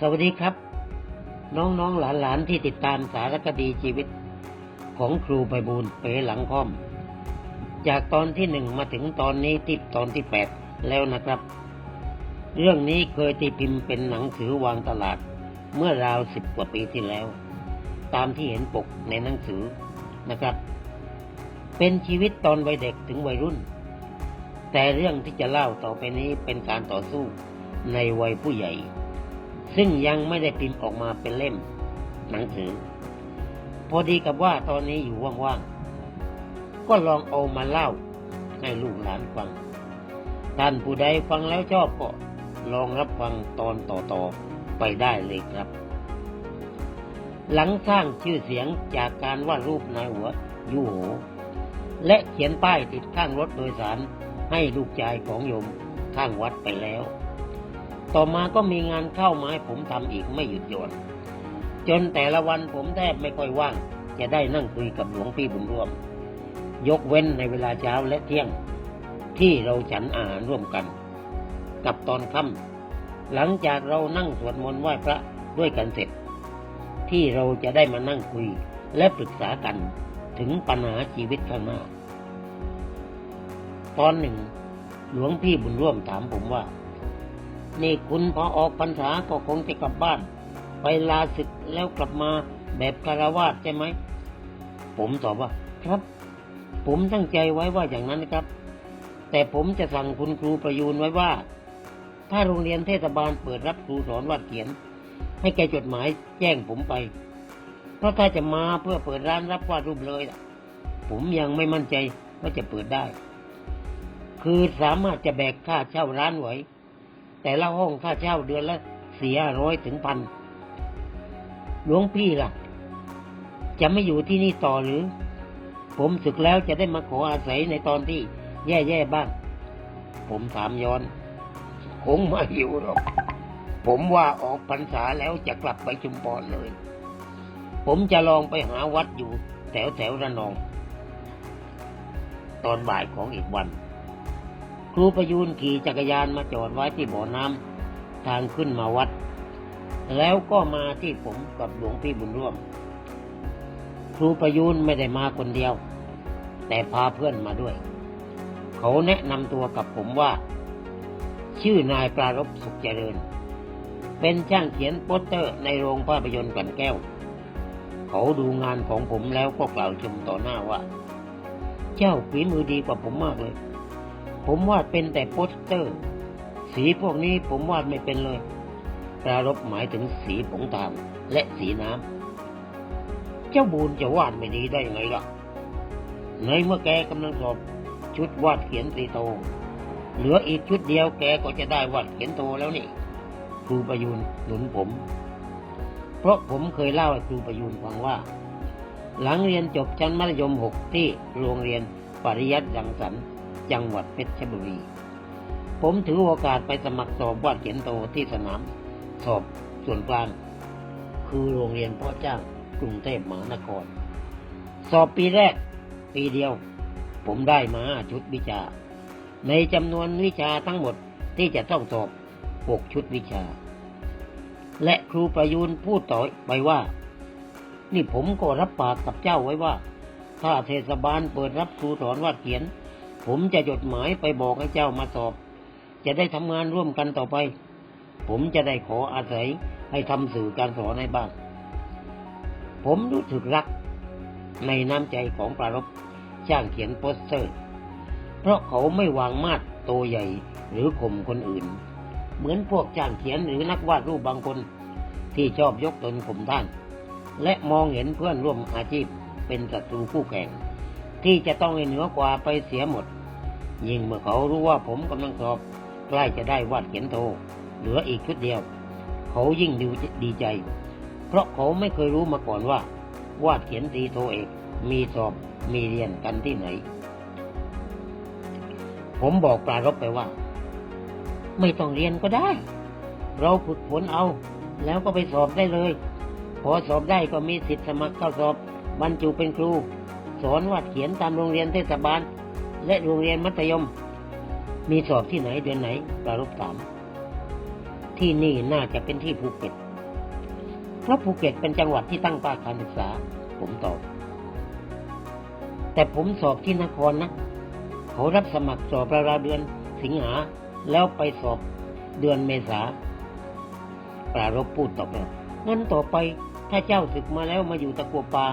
สวัสดีครับ น้องๆหลานๆที่ติดตามสารคดีชีวิต ของครูไพบูลเป๋หลังค่อม จากตอนที่หนึ่งมาถึงตอนนี้ที่ตอนที่แปดแล้วนะครับ เรื่องนี้เคยตีพิมพ์เป็นหนังสือวางตลาด เมื่อราวสิบกว่าปีที่แล้ว ตามที่เห็นปกในหนังสือนะครับ เป็นชีวิตตอนวัยเด็กถึงวัยรุ่น แต่เรื่องที่จะเล่าต่อไปนี้เป็นการต่อสู้ในวัยผู้ใหญ่ ซึ่งยังไม่ได้พิมพ์ออกมาเป็นเล่มหนังสือ พอดีกับว่าตอนนี้อยู่ว่างๆ ก็ลองเอามาเล่าให้ลูกหลานฟัง ท่านผู้ใดฟังแล้วชอบก็ลองรับฟังตอนต่อๆ ไปได้เลยครับ หลังสร้างชื่อเสียงจากการวาดรูปนายหัวยูโหและเขียนป้ายติดข้างรถโดยสารให้ลูกชายของโยมข้างวัดไปแล้ว ต่อมาก็มีงานเข้ามาให้ผมทำอีกไม่หยุดหย่อนจนแต่ละวันผมแทบไม่ค่อยว่าง จะได้นั่งคุยกับหลวงพี่บุญร่วม ยกเว้นในเวลาเช้าและเที่ยง ที่เราฉันอาหารร่วมกัน กับตอนค่ำหลังจากเรานั่งสวดมนต์ไหว้พระด้วยกันเสร็จ ที่เราจะได้มานั่งคุยและปรึกษากันถึงปัญหาชีวิตข้างหน้า ตอนหนึ่ง หลวงพี่บุญร่วมถามผมว่า นี่คุณพอออกพรรษาก็คงจะกลับบ้าน ไปลาศึกแล้วกลับมาแบบคารวาสใช่ไหม ผมตอบว่า ครับ ผมตั้งใจไว้ว่าอย่างนั้นนะครับ แต่ผมจะสั่งคุณครูประยูนไว้ว่า ถ้าโรงเรียนเทศบาลเปิดรับครูสอนวาดเขียน ให้แกจดหมายแจ้งผมไป เพราะถ้าจะมาเพื่อเปิดร้านรับวาดรูปเลยผมยังไม่มั่นใจว่าจะเปิดได้ คือสามารถจะแบกค่าเช่าร้านไหว แต่ละห้องค่าเช่าเดือนละเสียร้อยถึงพันหลวงพี่ล่ะ จะไม่อยู่ที่นี่ต่อหรือ ผมศึกแล้วจะได้มาขออาศัยในตอนที่ แย่ๆบ้าง ผมถามย้อน คงไม่อยู่หรอก ผมว่าออกพรรษาแล้วจะกลับไปชุมพรเลย ผมจะลองไปหาวัดอยู่ แถวแถวระนอง ตอนบ่ายของอีกวัน ครูประยูนขี่จักรยานมาจอดไว้ที่บ่อน้ำทางขึ้นมาวัด แล้วก็มาที่ผมกับหลวงพี่บุญร่วม ครูประยูนไม่ได้มาคนเดียว แต่พาเพื่อนมาด้วย เขาแนะนำตัวกับผมว่า ชื่อนายปรารบสุขเจริญ เป็นช่างเขียนโปสเตอร์ในโรงภาพยนตร์กันแก้ว เขาดูงานของผมแล้วก็กล่าวชมต่อหน้าว่า เจ้าฝีมือดีกว่าผมมากเลย ผมวาดเป็นแต่โปสเตอร์ สีพวกนี้ผมวาดไม่เป็นเลยปรารบหมายถึงสีผงทางและสีน้ำ เจ้าบูนจะวาดไม่ดีได้ยังไงล่ะ ในเมื่อแกกำลังสอบชุดวาดเขียนตีโต เหลืออีกชุดเดียวแกก็จะได้วาดเขียนโตแล้วนี่ ครูประยูนหนุนผม เพราะผมเคยเล่าให้ครูประยูนฟังว่า หลังเรียนจบชั้นมัธยมหกที่โรงเรียนปริยัติรังสรรค์ จังหวัดเพชรบุรี ผมถือโอกาสไปสมัครสอบวาดเขียนโตที่สนาม สอบส่วนกลาง คือโรงเรียนพ่อจ้างกรุงเทพมหานคร สอบปีแรก ปีเดียว ผมได้มาชุดวิชา ในจำนวนวิชาทั้งหมดที่จะต้องสอบหกชุดวิชา และครูประยูนพูดต่อไปว่า นี่ผมก็รับปากกับเจ้าไว้ว่า ถ้าเทศบาลเปิดรับครูสอนวาดเขียน ผมจะจดหมายไปบอกให้เจ้ามาสอบ จะได้ทำงานร่วมกันต่อไป ผมจะได้ขออาศัยให้ทำสื่อการสอนให้บ้างผมรู้สึกรักในน้ำใจของปรารบช่างเขียนโปสเตอร์ เพราะเขาไม่วางมาดโตใหญ่หรือข่มคนอื่น เหมือนพวกช่างเขียนหรือนักวาดรูปบางคนที่ชอบยกตนข่มท่าน และมองเห็นเพื่อนร่วมอาชีพเป็นศัตรูคู่แข่ง ที่จะต้องเหนือกว่าไปเสียหมด ยิ่งเมื่อเขารู้ว่าผมกำลังสอบ ใกล้จะได้วาดเขียนโท เหลืออีกชุดเดียว เขายิ่งดีดใจ เพราะเขาไม่เคยรู้มาก่อนว่า วาดเขียนตีโทเอก มีสอบมีเรียนกันที่ไหน ผมบอกปลารบไปว่า ไม่ต้องเรียนก็ได้ เราฝึกฝนเอา แล้วก็ไปสอบได้เลย พอสอบได้ก็มีสิทธิ์สมัครเข้าสอบ บรรจุเป็นครู สอนวาดเขียนตามโรงเรียนเทศบาล และโรงเรียนมัธยม มีสอบที่ไหนเดือนไหนปรารบถามที่นี่น่าจะเป็นที่ภูเก็ต เพราะภูเก็ตเป็นจังหวัดที่ตั้งภาคการศึกษา ผมตอบ แต่ผมสอบที่นครนะ เขารับสมัครสอบราวๆเดือนสิงหาแล้วไปสอบเดือนเมษาปรารบพูดตอบว่างั้นต่อไปถ้าเจ้าศึกมาแล้วมาอยู่ตะกัวป่า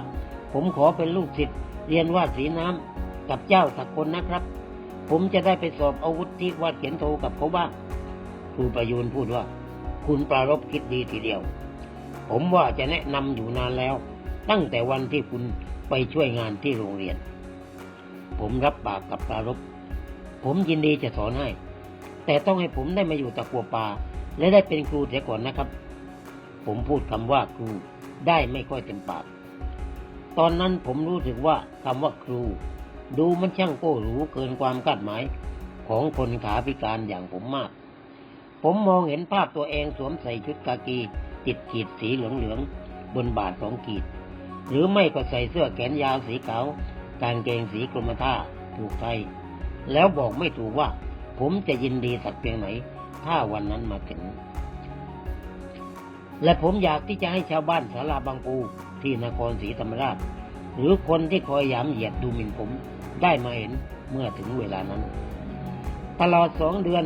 ผมขอเป็นลูกศิษย์ เรียนวาดสีน้ำกับเจ้าสักคนนะครับ ผมจะได้ไปสอบอาวุธที่วาดเขียนโทกับเขาบ้างครูประยูนพูดว่า คุณปรารบคิดดีทีเดียว ผมว่าจะแนะนำอยู่นานแล้ว ตั้งแต่วันที่คุณไปช่วยงานที่โรงเรียน ผมรับปากกับปรารบผมยินดีจะสอนให้ แต่ต้องให้ผมได้มาอยู่ตะกัวป่าและได้เป็นครูเสียก่อนนะครับ ผมพูดคำว่าครูได้ไม่ค่อยเต็มปาก ตอนนั้นผมรู้สึกว่าคำว่าครู ดูมันช่างโก้หรูเกินความคาดหมายของคนขาพิการอย่างผมมาก ผมมองเห็นภาพตัวเองสวมใส่ชุดกากี ติดขีดสีเหลืองๆบนบาทสองขีด หรือไม่ก็ใส่เสื้อแขนยาวสีขาวกางเกงสีกรมท่าถูกไทย แล้วบอกไม่ถูกว่า ผมจะยินดีสักเพียงไหน ถ้าวันนั้นมาถึง และผมอยากที่จะให้ชาวบ้านสาราบางปู ที่นครศรีธรรมราช หรือคนที่คอยหยามเหยียดดูหมิ่นผมได้มาเห็นเมื่อถึงเวลานั้น ตลอดสองเดือน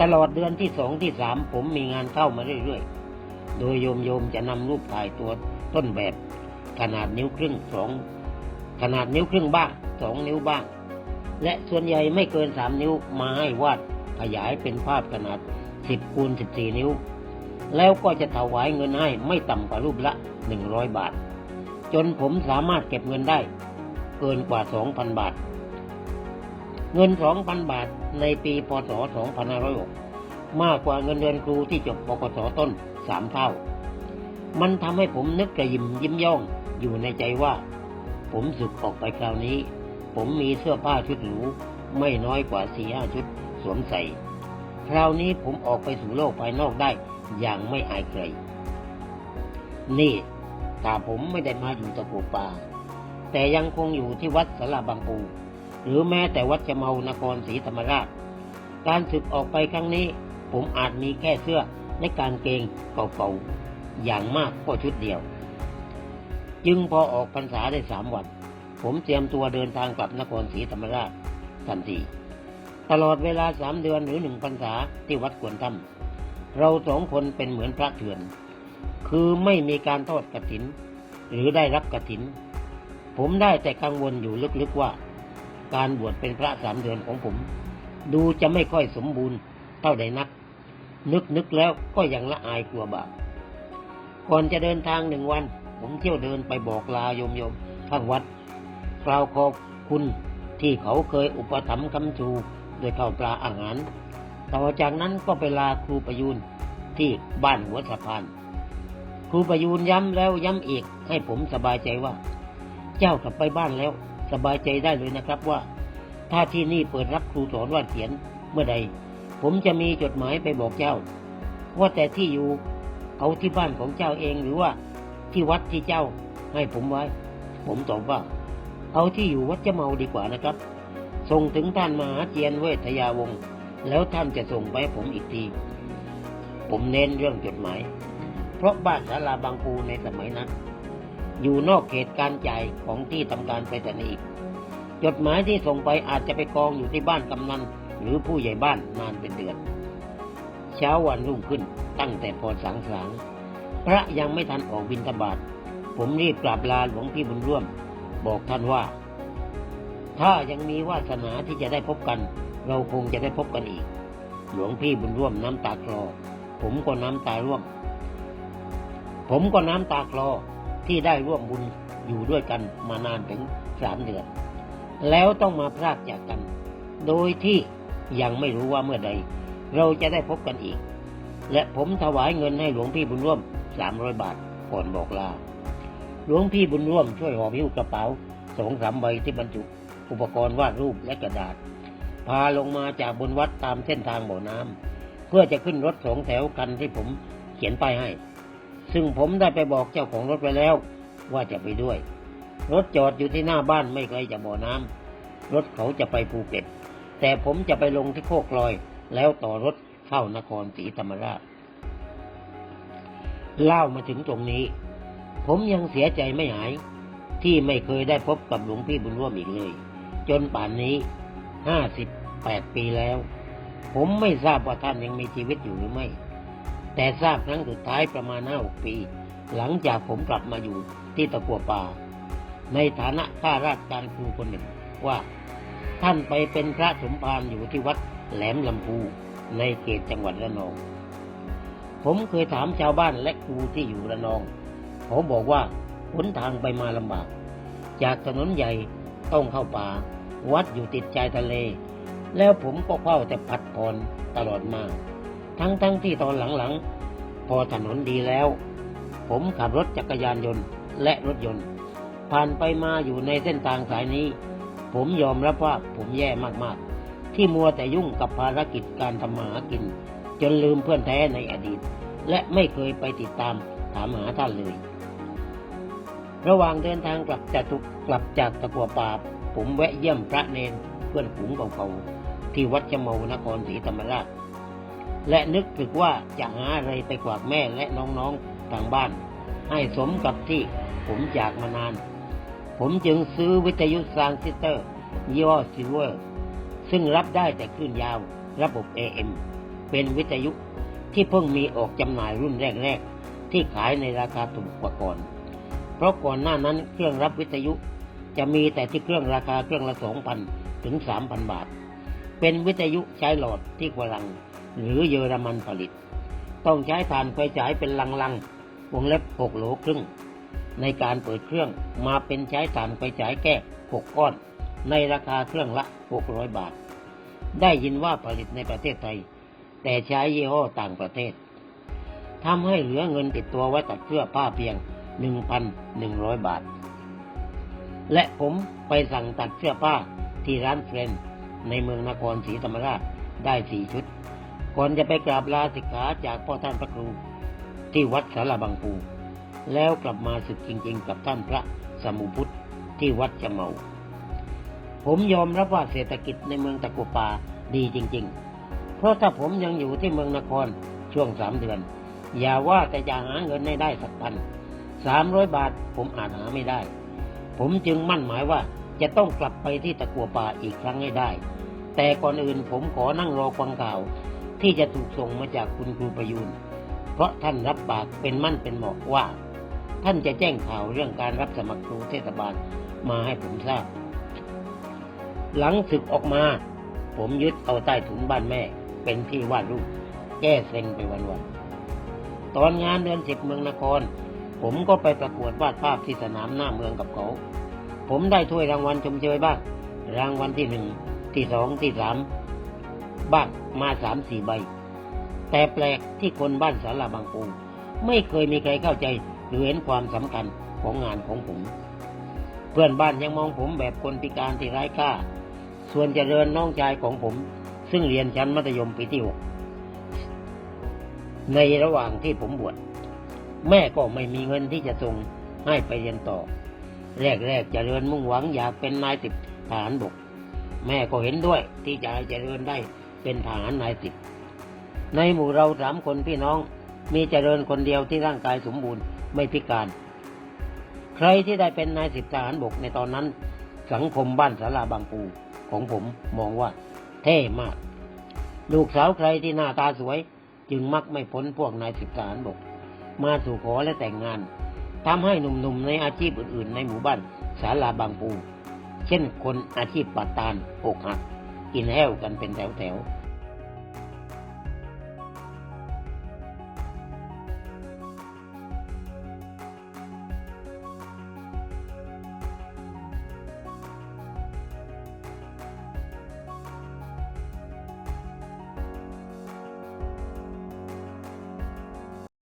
ตลอดเดือนที่สองที่สามผมมีงานเข้ามาเรื่อยๆ โดยโยมโยมจะนำรูปถ่ายตัวต้นแบบ ขนาดนิ้วครึ่งสองขนาดนิ้วครึ่งบ้างสองนิ้วบ้าง และส่วนใหญ่ไม่เกินสามนิ้วมาให้วาดขยายเป็นภาพขนาดสิบคูณสิบสี่นิ้ว แล้วก็จะถวายเงินให้ไม่ต่ำกว่ารูปละ หนึ่งร้อยบาท จนผมสามารถเก็บเงินได้ เกินกว่าสองพันบาท เงินสองพันบาทในปีพศสองพันห้าร้อยหกมากกว่าเงินเดือนครูที่จบปกศต้นสามเท่า มันทำให้ผมนึกกระยิมยิ้มย่องอยู่ในใจว่า ผมสึกออกไปคราวนี้ ผมมีเสื้อผ้าชุดหรูไม่น้อยกว่าสี่ห้าชุดสวมใส่ คราวนี้ผมออกไปสู่โลกภายนอกได้อย่างไม่อายใคร นี่ถ้าผมไม่ได้มาอยู่ตะปูป่าแต่ยังคงอยู่ที่วัดสาราบางปู หรือแม้แต่วัดจะเมานครศรีธรรมราช การศึกออกไปครั้งนี้ ผมอาจมีแค่เสื้อและกางเกงเก่าๆ อย่างมากก็ชุดเดียว จึงพอออกพรรษาได้สามวัน ผมเตรียมตัวเดินทางกลับนครศรีธรรมราชทันที ตลอดเวลาสามเดือนหรือหนึ่งพรรษาที่วัดกวนถ้ำเราสองคนเป็นเหมือนพระเถื่อน คือไม่มีการทอดกระถิน หรือได้รับกระถิน ผมได้แต่กังวลอยู่ลึกๆว่า การบวชเป็นพระสามเดือนของผม ดูจะไม่ค่อยสมบูรณ์เท่าใดนัก นึกนึกแล้วก็ยังละอายกลัวบาปก่อนจะเดินทางหนึ่งวัน ผมเที่ยวเดินไปบอกลาโยมโยมข้างวัดกล่าวขอบคุณที่เขาเคยอุปถัมภ์คำชูโดยข้าวปลาอาหาร ต่อจากนั้นก็ไปลาครูประยูนที่บ้านหัวสะพาน ครูประยูนย้ำแล้วย้ำอีกให้ผมสบายใจว่า เจ้ากลับไปบ้านแล้ว สบายใจได้เลยนะครับว่า ถ้าที่นี่เปิดรับครูสอนวาดเขียนเมื่อใด ผมจะมีจดหมายไปบอกเจ้า ว่าแต่ที่อยู่เอาที่บ้านของเจ้าเองหรือว่า ที่วัดที่เจ้าให้ผมไว้ ผมตอบว่า เอาที่อยู่วัดจะเมาดีกว่านะครับ ส่งถึงท่านมหาเจียนเวทยาวงศ์แล้วท่านจะส่งไปผมอีกที ผมเน้นเรื่องจดหมาย เพราะบ้านศาลาบางปูในสมัยนั้น อยู่นอกเขตการจ่ายของที่ทำการไปแต่นี้อีกจดหมายที่ส่งไปอาจจะไปกองอยู่ที่บ้านกำนันหรือผู้ใหญ่บ้านนานเป็นเดือน เช้าวันรุ่งขึ้นตั้งแต่พอสังสางพระยังไม่ทันออกบิณฑบาตผมรีบกราบลาหลวงพี่บุญร่วม บอกท่านว่า ถ้ายังมีวาสนาที่จะได้พบกัน เราคงจะได้พบกันอีก หลวงพี่บุญร่วมน้ำตาคลอ ผมก็น้ำตาร่วม ผมก็น้ำตาคลอที่ได้ร่วมบุญอยู่ด้วยกันมานานถึงสามเดือน แล้วต้องมาพรากจากกัน โดยที่ยังไม่รู้ว่าเมื่อใด เราจะได้พบกันอีก และผมถวายเงินให้หลวงพี่บุญร่วมสามร้อยบาทก่อนบอกลา หลวงพี่บุญร่วมช่วยหอบหิ้วกระเป๋าสองสามใบที่บรรจุอุปกรณ์วาดรูปและกระดาษ พาลงมาจากบนวัดตามเส้นทางบ่อน้ำเพื่อจะขึ้นรถสองแถวกันที่ผมเขียนป้ายให้ ซึ่งผมได้ไปบอกเจ้าของรถไปแล้ว ว่าจะไปด้วย รถจอดอยู่ที่หน้าบ้านไม่ไกลจากบ่อน้ำรถเขาจะไปภูเก็ต แต่ผมจะไปลงที่โคกลอย แล้วต่อรถเข้านครศรีธรรมราชเล่ามาถึงตรงนี้ ผมยังเสียใจไม่หาย ที่ไม่เคยได้พบกับหลวงพี่บุญร่วมอีกเลย จนป่านนี้ห้าสิบแปดปีแล้ว ผมไม่ทราบว่าท่านยังมีชีวิตอยู่หรือไม่ แต่ทราบครั้งสุดท้ายประมาณห้าหกปี หลังจากผมกลับมาอยู่ที่ตะกัวป่า ในฐานะข้าราชการครูคนหนึ่งว่า ท่านไปเป็นพระสมภารอยู่ที่วัดแหลมลำพูในเขตจังหวัดระนอง ผมเคยถามชาวบ้านและครูที่อยู่ระนองเขาบอกว่าหนทางไปมาลำบาก จากถนนใหญ่ต้องเข้าป่า วัดอยู่ติดชายทะเล แล้วผมก็เฝ้าแต่พัดผ่อนตลอดมา ทั้งๆทที่ตอนหลังๆ พอถนนดีแล้ว ผมขับรถจักรยานยนต์และรถยนต์ ผ่านไปมาอยู่ในเส้นทางสายนี้ ผมยอมรับว่าผมแย่มากๆ ที่มัวแต่ยุ่งกับภารกิจการทำมาหากิน จนลืมเพื่อนแท้ในอดีต และไม่เคยไปติดตามถามหาท่านเลย ระหว่างเดินทางกลับจากตุกลับจากตะกัวป่าผมแวะเยี่ยมพระเนนเพื่อนฝูงเก่าๆที่วัดจมานครศรีธรรมราช และนึกถึกว่าจะหาอะไรไปกวากแม่และน้องๆทางบ้าน ให้สมกับที่ผมจากมานาน ผมจึงซื้อวิทยุซางซิสเตอร์ยี่ห้อซิลเวอร์ ซึ่งรับได้แต่คลื่นยาวระบบ AM เป็นวิทยุที่เพิ่งมีออกจำหน่ายรุ่นแรกๆ ที่ขายในราคาถูกกว่าก่อน เพราะก่อนหน้านั้นเครื่องรับวิทยุจะมีแต่ที่เครื่องราคาเครื่องละสองพันถึงสามพันบาท เป็นวิทยุใช้หลอดที่ฝรั่ง หรือเยอรมันผลิต ต้องใช้ถ่านไฟฉายเป็นลังๆวงเล็บหกโหลครึ่ง ในการเปิดเครื่องมาเป็นใช้ถ่านไฟฉายแก้หกก้อน ในราคาเครื่องละหกร้อยบาท ได้ยินว่าผลิตในประเทศไทย แต่ใช้ยี่ห้อต่างประเทศทำให้เหลือเงินติดตัวไว้ตัดเสื้อผ้าเพียงหนึ่งพันหนึ่งร้อยบาท และผมไปสั่งตัดเสื้อผ้าที่ร้านเฟรนในเมืองนครศรีธรรมราชได้สี่ชุด ก่อนจะไปกราบลาสิกขาจากพ่อท่านพระครูที่วัดสารบางปู แล้วกลับมาศึกจริงๆ กับท่านพระสมุพุทธที่วัดจเมา ผมยอมรับว่าเศรษฐกิจในเมืองตะกุปาดีจริง ๆ เพราะถ้าผมยังอยู่ที่เมืองนครช่วงสามเดือน อย่าว่าแต่จะหาเงินให้ได้สักพันสามร้อยบาทผมอาจหาไม่ได้ ผมจึงมั่นหมายว่าจะต้องกลับไปที่ตะกัวป่าอีกครั้งให้ได้ แต่ก่อนอื่นผมขอนั่งรอฟังข่าว ที่จะถูกส่งมาจากคุณครูประยูนเพราะท่านรับปากเป็นมั่นเป็นหมอกว่า ท่านจะแจ้งข่าวเรื่องการรับสมัครครูเทศบาลมาให้ผมทราบ หลังศึกออกมา ผมยึดเอาใต้ถุนบ้านแม่ เป็นที่วาดรูป แก้เซ็งไปวันๆตอนงานเดือนสิบเมืองนคร ผมก็ไปประกวดวาดภาพที่สนามหน้าเมืองกับเขา ผมได้ถ้วยรางวัลชมเชยบ้างรางวัลที่หนึ่งที่สองที่สาม บ้างมาสามสี่ใบ แต่แปลกที่คนบ้านสาราบางปูไม่เคยมีใครเข้าใจหรือเห็นความสำคัญของงานของผม เพื่อนบ้านยังมองผมแบบคนพิการที่ไร้ค่า ส่วนเจริญน้องชายของผม ซึ่งเรียนชั้นมัธยมปีที่หกในระหว่างที่ผมบวชแม่ก็ไม่มีเงินที่จะส่งให้ไปเรียนต่อ แรกๆเจริญมุ่งหวังอยากเป็นนายสิบทหารบก แม่ก็เห็นด้วยที่จะให้เจริญได้ เป็นทหารนายสิบในหมู่เราสามคนพี่น้องมีเจริญคนเดียวที่ร่างกายสมบูรณ์ไม่พิการ ใครที่ได้เป็นนายสิบทหารบกในตอนนั้น สังคมบ้านสาราบางปูของผมมองว่า เท่มาก ลูกสาวใครที่หน้าตาสวย จึงมักไม่พ้นพวกนายสิบทหารบก มาสู่ขอและแต่งงานทำให้หนุ่มๆในอาชีพอื่นๆ ในหมู่บ้านสาราบางปู เช่นคนอาชีพปัดตานอกหัก กินแห้วกันเป็นแถวๆ